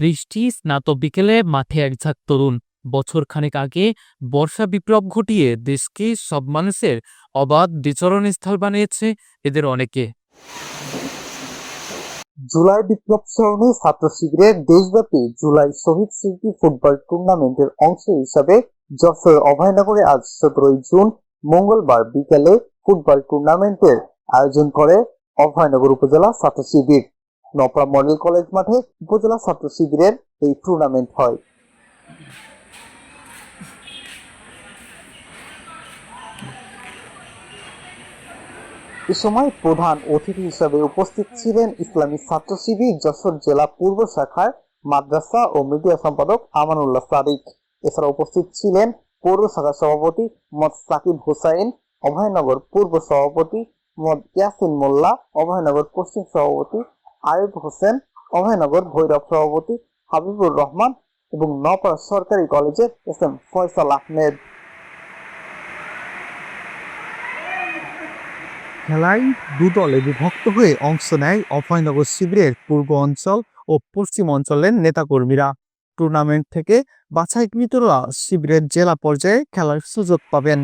বৃষ্টি, স্নাত বিকেলে মাঠে এক ঝাঁক তরুণ। বছর খানেক আগে বর্ষা বিপ্লব ঘটিয়ে দেশকে সব মানুষের অবাধ বিচরণ স্থল বানিয়েছে এদের অনেকে। জুলাই বিপ্লব স্মরণে ছাত্র শিবিরের দেশব্যাপী জুলাই শহীদ স্মৃতি ফুটবল টুর্নামেন্টের অংশ হিসাবে যশোর অভয়নগরে আজ সতেরোই জুন মঙ্গলবার বিকেলে ফুটবল টুর্নামেন্টের আয়োজন করে অভয়নগর উপজেলা ছাত্র শিবির নপড়া মডেল কলেজ মাঠে উপজেলা ছাত্র শিবিরের এই টুর্নামেন্ট হয়। এ সময় প্রধান অতিথি হিসেবে উপস্থিত ছিলেন ইসলামী ছাত্র শিবির যশোর জেলা পূর্ব শাখার মাদ্রাসা ও মিডিয়া সম্পাদক আমানুল্লাহ সাদিক। এছাড়া উপস্থিত ছিলেন পৌর শাখা সভাপতি মদ সাকিব হুসাইন, অভয়নগর পূর্ব সভাপতি মদ ইয়াসিন মোল্লা, অভয়নগর পশ্চিম সভাপতি আয়ুব হোসেন, অভয়নগর ভৈরব সভাপতি, হাবিবুর রহমান এবং নপাড়া সরকারি কলেজের এস এম ফয়সাল আহমেদ। খেলায় দুদলে বিভক্ত হয়ে অংশ নেয় অভয়নগর শিবিরের পূর্ব অঞ্চল ও পশ্চিম অঞ্চলের নেতাকর্মীরা। টুর্নামেন্ট থেকে বাছাইকৃতরা শিবিরের জেলা পর্যায়ে খেলার সুযোগ পাবেন।